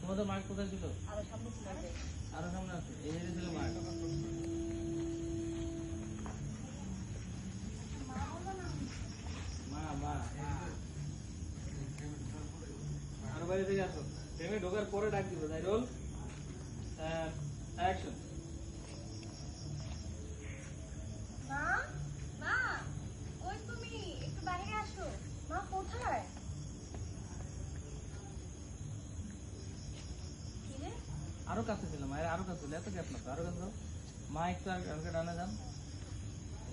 তোমাদের মার্ক কোথায় ছিল? আরও সামনে ছিল। আরও সামনে আছে। এই যে ছিল মার্ক। মা মা আর বাইরে থেকে আসো। ঢোকার পরে ডাক দিবে তাই রোল অ্যাকশন মা মা ওই তুমি একটু বাইরে আসো মা কোথায় কি রে আরও কাছে ছিল মায়ের আরও কাছে ছিল এত গ্যাপ না আরও কাছে মা একটু কালকে ডানে যান।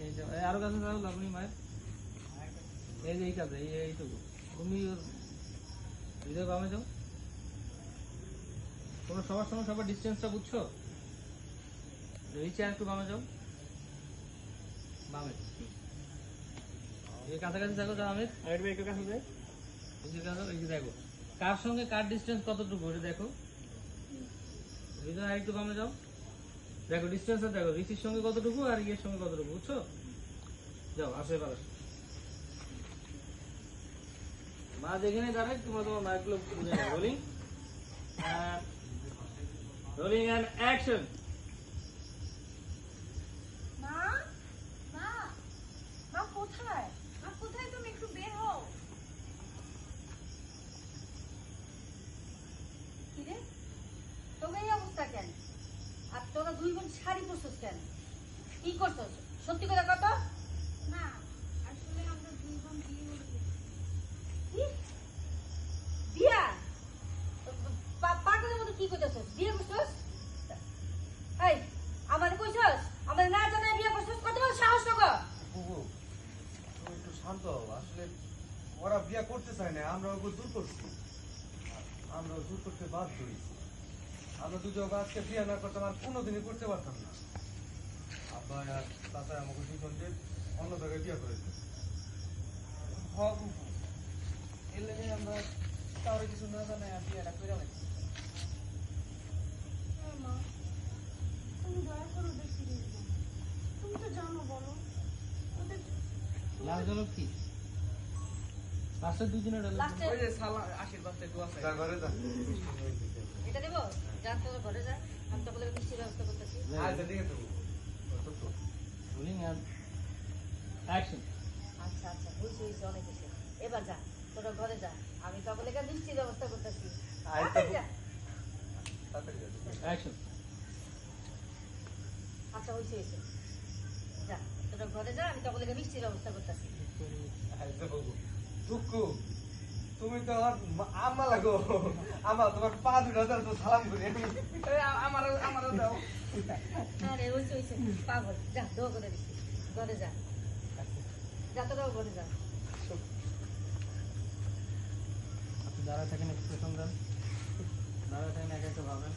এই যে আরও কাছে যাও আপনি মায়ের। এই যে এই কাছে এই এইটুকু। তুমি ওর হৃদয় বামে যাও। তোমরা সবার সঙ্গে সবার ডিস্টেন্সটা বুঝছ? রিচে আর একটু বামে যাও। বামে। এই কাছাকাছি থাকো যাও একটু কাছে যাই। এই এই দেখো। কার সঙ্গে কার ডিস্টেন্স কতটুকু দেখো। হৃদয় আর একটু যাও দেখো ডিস্টেন্সটা দেখো রিচির সঙ্গে কতটুকু আর ইয়ের সঙ্গে কতটুকু, বুঝছ? যাও, আসো এবার। আসো মা, যেখানে দাঁড়ায়, তোমরা তোমার মাইকগুলো রোলিং রোলিং অ্যান্ড অ্যাকশন মা মা মা কোথায় তুমি একটু বের হও কি রে তোকে এই অবস্থা কেন আর তোরা দুই বোন শাড়ি পরছিস কেন? কি করছস? সত্যি করে কত? না আসলে আমরা দুই বোন বিয়ে কি? বিয়া? পাগলের মতো কি করতেছস? বিয়ে করছস? এই আমাদের কইছস? আমাদের না জানাই বিয়ে করছস? কত বড় সাহস তোকে? বুবু একটু শান্ত হও। আসলে ওরা বিয়া করতে চায় না আমরা ওকে দূর করছি। আমরা দূর করতে বাধ্য হয়েছি। আমরা দুজন আজকে বিয়ে না করতাম আর কোনোদিনই করতে পারতাম না। আব্বা আর তাছাড়া আমাকে দুজনকে অন্য জায়গায় বিয়ে করে দিল। এর লেগে আমরা কিছু না জানাই আর বিয়েটা করে লাগছি হ্যাঁ মা তুমি দয়া করে ওদের ফিরিয়ে দিও। তুমি তো জানো বলো ওদের লাস্ট কি? লাস্টের দুজনের লাস্টে ওই যে সালা আশীর্বাদটা একটু আছে ঘরে যা এটা দেবো? যা তোর ঘরে যা। আমি তো বলে ব্যবস্থা করতেছি। আচ্ছা আচ্ছা আচ্ছা বুঝছি বুঝছি অনেক কিছু। এবার যা তোরা ঘরে যা। আমি তো বলে মিষ্টি ব্যবস্থা করতেছি। আচ্ছা, আচ্ছা হয়েছে হয়েছে। যা তোরা ঘরে যা আমি ব্যবস্থা করতেছি। টুকু তুমি তো আমার আমা লাগো। আমা তোমার পা দুটো দাও তো সালাম করি। আমার আমার দাও। আরে ওই হয়েছে পাগল। যা করে দিছি। ঘরে যা। যা তোরাও ঘরে যা। আপনি দাঁড়া থাকেন একটু দেন দাঁড়া থাকেন একা একা ভাবেন।